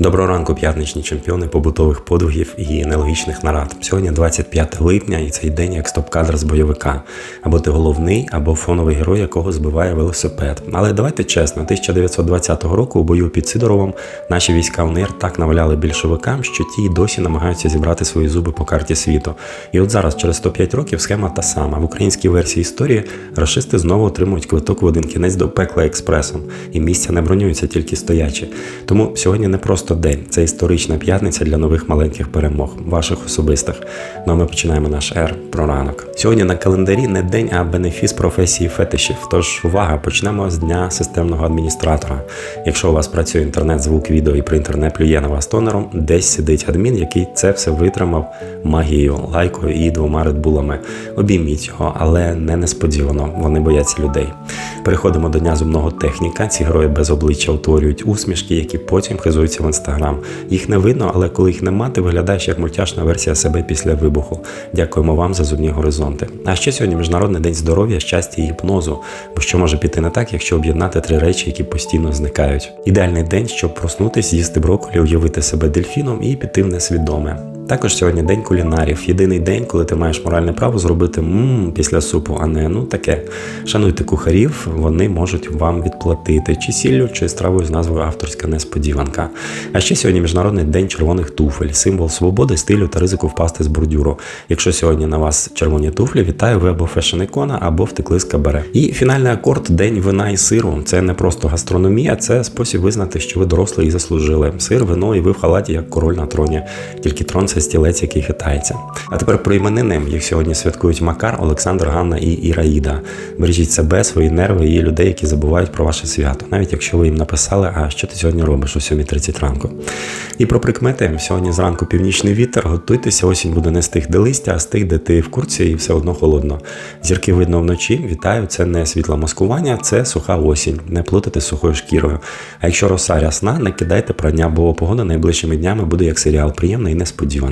Доброго ранку, п'ятничні чемпіони побутових подвигів і нелогічних нарад. Сьогодні 25 липня, і цей день як стоп-кадр з бойовика. Або ти головний, або фоновий герой, якого збиває велосипед. Але давайте чесно, 1920 року у бою під Сидоровом наші війська в НИР так наваляли більшовикам, що ті й досі намагаються зібрати свої зуби по карті світу. І от зараз, через 105 років, схема та сама. В українській версії історії рашисти знову отримують квиток в один кінець до пекла експресом, і місця не бронюються тільки стоячі. Тому сьогодні не просто день, це історична п'ятниця для нових маленьких перемог, ваших особистих. Ну а ми починаємо наш ер про ранок. Сьогодні на календарі не день, а бенефіс професії фетишів. Тож увага, почнемо з дня системного адміністратора. Якщо у вас працює інтернет, звук, відео і принтер не плює на вас тонером, десь сидить адмін, який це все витримав магією, лайкою і двома редбулами. Обійміть його, але не несподівано. Вони бояться людей. Переходимо до дня зумного техніка. Ці герої без обличчя утворюють усмішки, які потім хизуються в інстаграм. Їх не видно, але коли їх нема, ти виглядаєш як мультяшна версія себе після вибуху. Дякуємо вам за зубні горизонти. А ще сьогодні міжнародний день здоров'я, щастя і гіпнозу. Бо що може піти не так, якщо об'єднати три речі, які постійно зникають. Ідеальний день, щоб проснутись, з'їсти брокколі, уявити себе дельфіном і піти в несвідоме. Також сьогодні день кулінарів. Єдиний день, коли ти маєш моральне право зробити мм після супу, а не ну таке. Шануйте кухарів, вони можуть вам відплатити чи сіллю, чи стравою з назвою авторська несподіванка. А ще сьогодні міжнародний день червоних туфель, символ свободи, стилю та ризику впасти з бордюру. Якщо сьогодні на вас червоні туфлі, вітаю, ви або фешн-ікона, або втекли з кабаре. І фінальний акорд день вина і сиру. Це не просто гастрономія, це спосіб визнати, що ви дорослі і заслужили. Сир, вино, і ви в халаті як король на троні. Тільки трон це стілець, який хитається. А тепер про іменини. Їх сьогодні святкують Макар, Олександр, Ганна і Іраїда. Бережіть себе, свої нерви і людей, які забувають про ваше свято, навіть якщо ви їм написали, а що ти сьогодні робиш о 7.30 ранку. І про прикмети сьогодні зранку північний вітер. Готуйтеся, осінь буде не з тих, де листя, а з тих, де ти в курці і все одно холодно. Зірки видно вночі. Вітаю, це не світле маскування, це суха осінь. Не плутайте з сухою шкірою. А якщо роса рясна, не кидайте прання, бо погода найближчими днями буде як серіал, приємна і несподівана.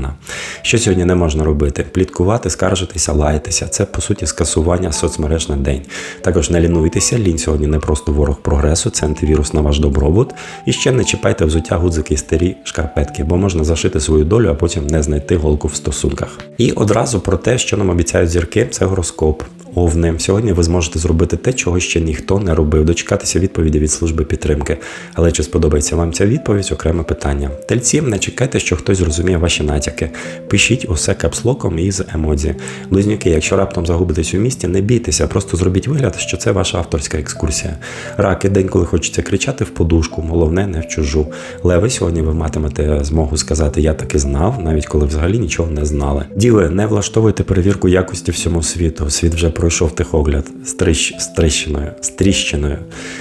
Що сьогодні не можна робити? Пліткувати, скаржитися, лаятися. Це по суті скасування соцмереж на день. Також не лінуйтеся, лінь сьогодні не просто ворог прогресу, це антивірус на ваш добробут. І ще не чіпайте взуття гудзики старі шкарпетки, бо можна зашити свою долю, а потім не знайти голку в стосунках. І одразу про те, що нам обіцяють зірки, це гороскоп. Овни, сьогодні ви зможете зробити те, чого ще ніхто не робив, дочекатися відповіді від служби підтримки. Але чи сподобається вам ця відповідь? Окреме питання. Тельці, не чекайте, що хтось зрозуміє ваші натяки. Пишіть усе капслоком і з емодзі. Близнюки, якщо раптом загубитесь у місті, не бійтеся, просто зробіть вигляд, що це ваша авторська екскурсія. Раки, день, коли хочеться кричати в подушку, головне не в чужу. Леви, сьогодні ви матимете змогу сказати Я таки знав, навіть коли взагалі нічого не знали. Діви, не влаштовуйте перевірку якості всьому світу. Світ вже пройшов техогляд з, трищ, з тріщиною.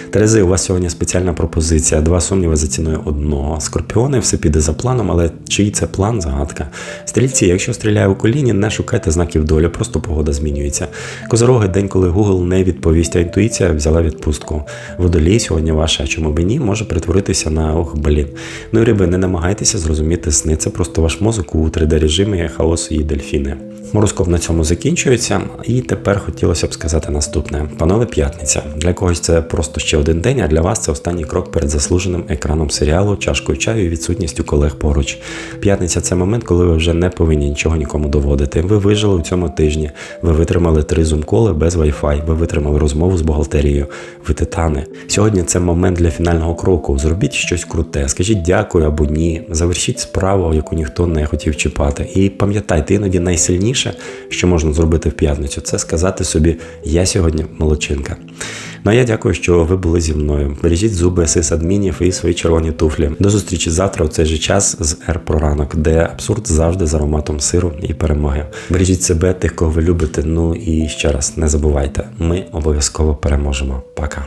Терези, у вас сьогодні спеціальна пропозиція. Два сумніви за ціною одного. Скорпіони, все піде за планом, але чий це план загадка. Стрільці, якщо стріляє у коліні, не шукайте знаків долі, просто погода змінюється. Козороги, день, коли Google не відповість, а інтуїція взяла відпустку. Водолій сьогодні ваше, а чому б ні, може перетворитися на ох, блін. Ну риби, не намагайтеся зрозуміти сни. Це просто ваш мозок у 3D-режимі хаосу і дельфіни. Мороскоп на цьому закінчується, і тепер хотілося б сказати наступне: панове п'ятниця. Для когось це просто ще один день, а для вас це останній крок перед заслуженим екраном серіалу, чашкою чаю і відсутністю колег поруч. П'ятниця це момент, коли ви вже не повинні нічого нікому доводити. Ви вижили у цьому тижні, ви витримали три зумколи без Wi-Fi, ви витримали розмову з бухгалтерією. Ви титани. Сьогодні це момент для фінального кроку. Зробіть щось круте, скажіть дякую або ні. Завершіть справу, яку ніхто не хотів чіпати. І пам'ятайте, іноді найсильніше, що можна зробити в п'ятницю, це сказати собі Я сьогодні молодчинка. Ну а я дякую, що ви були зі мною. Бережіть зуби сисадмінів і свої червоні туфлі. До зустрічі завтра у цей же час з Р про ранок, де абсурд завжди з ароматом сиру і перемоги. Бережіть себе, тих, кого ви любите. Ну і ще раз не забувайте, ми обов'язково переможемо. Пока.